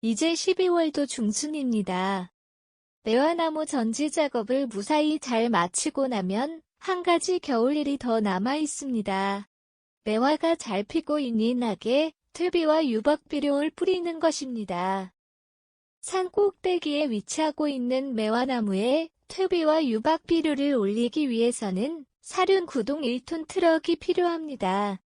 이제 12월도 중순입니다. 매화나무 전지 작업을 무사히 잘 마치고 나면 한 가지 겨울일이 더 남아 있습니다. 매화가 잘 피고 나게 퇴비와 유박비료를 뿌리는 것입니다. 산 꼭대기에 위치하고 있는 매화나무에 퇴비와 유박비료를 올리기 위해서는 사륜 구동 1톤 트럭이 필요합니다.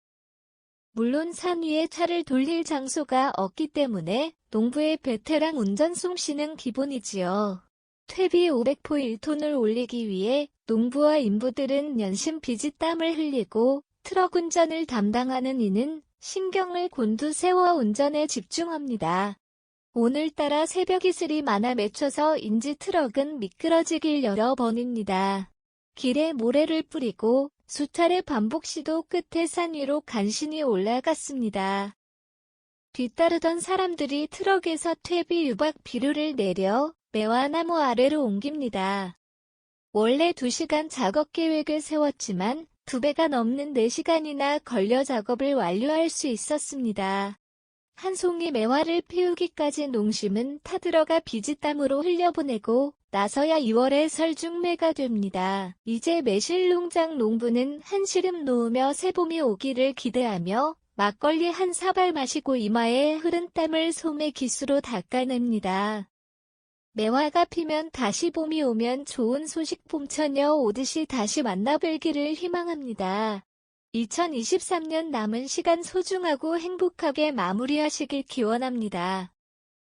물론 산 위에 차를 돌릴 장소가 없기 때문에 농부의 베테랑 운전 솜씨는 기본이지요. 퇴비 500포 1톤을 올리기 위해 농부와 인부들은 연신 비지 땀을 흘리고 트럭 운전을 담당하는 이는 신경을 곤두세워 운전에 집중합니다. 오늘따라 새벽 이슬이 많아 맺혀서 인지 트럭은 미끄러지길 여러 번입니다. 길에 모래를 뿌리고 수차례 반복 시도 끝에 산 위로 간신히 올라갔습니다. 뒤따르던 사람들이 트럭에서 퇴비 유박 비료를 내려 매화 나무 아래로 옮깁니다. 원래 2시간 작업 계획을 세웠지만 2배가 넘는 4시간이나 걸려 작업을 완료할 수 있었습니다. 한 송이 매화를 피우기까지 농심은 타들어가 비지땀으로 흘려보내고 나서야 2월에 설중매가 됩니다. 이제 매실 농장 농부는 한 시름 놓으며 새봄이 오기를 기대하며 막걸리 한 사발 마시고 이마에 흐른 땀을 솜의 기수로 닦아냅니다. 매화가 피면 다시 봄이 오면 좋은 소식 봄처녀 오듯이 다시 만나뵐기를 희망합니다. 2023년 남은 시간 소중하고 행복하게 마무리하시길 기원합니다.